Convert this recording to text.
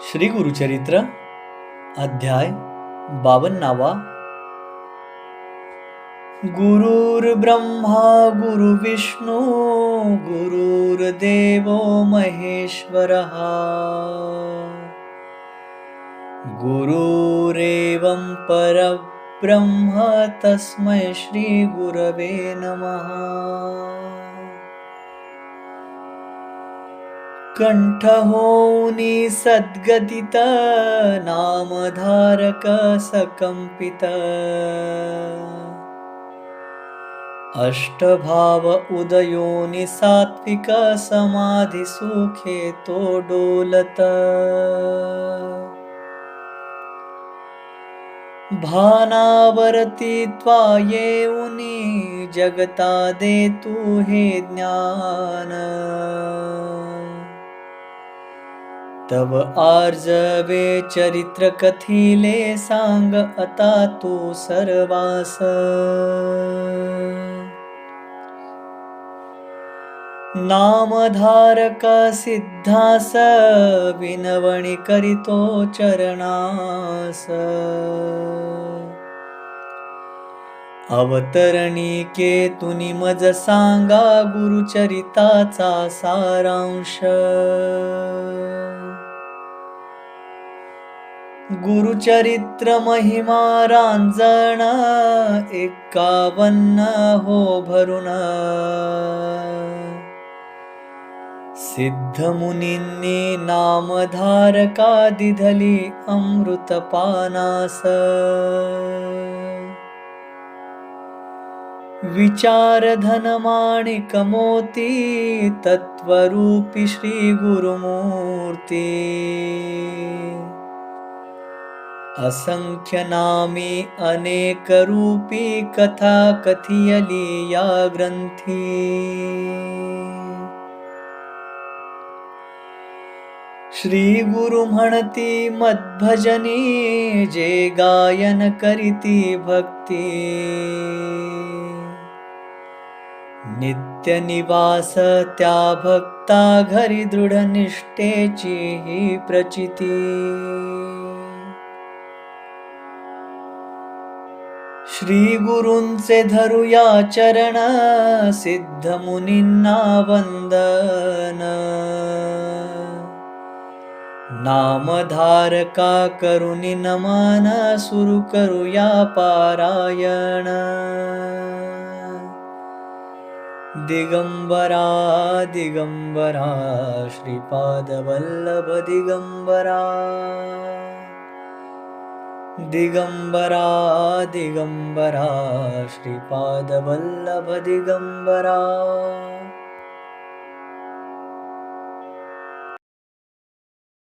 श्री गुरुचरित्र अध्याय बावन्नावा। गुरुर्ब्रह्मा गुरुविष्णू गुरुर्देवो महेश्वरः। गुरुरेवं परब्रह्म तस्मै श्रीगुरवे नमः कण्ठहोनि सद्गदित नामधारक सकम्पित। अष्टभाव उदयोनि डोलत भानावरति त्वायेउनि जगता देतु हे ज्ञान तव आर्जवे चरित्र कथिले सांग अता तू सर्वास. नामधारक सिद्धास विनवणी करितो चरणास. अवतरणी केतुनि मज सांगा गुरुचरिताचा सारांश. गुरुचरित्र महिमा रांजण एकावन्न हो भरून सिद्धमुनींनी नामधारका दिधली अमृतपानास. विचार धनमाणिक मोती तत्वरूपी श्री गुरुमूर्ती असंख्य नामी अनेक रूपी कथा कथियली या ग्रंथी श्री गुरु म्हणती मद्भजनी जे गायन करीती भक्ती। नित्य निवास त्या भक्ता घरी दृढ निष्ठेची ही प्रचिती। श्री गुरूंचे धरुया चरण सिद्ध मुनींना वंदन नामधारका करुणी नमन सुरु करूया पारायण। दिगंबरा दिगंबरा श्रीपादवल्लभ दिगंबरा दिगंबरा दिगंबरा श्रीपादवल्लभ दिगंबरा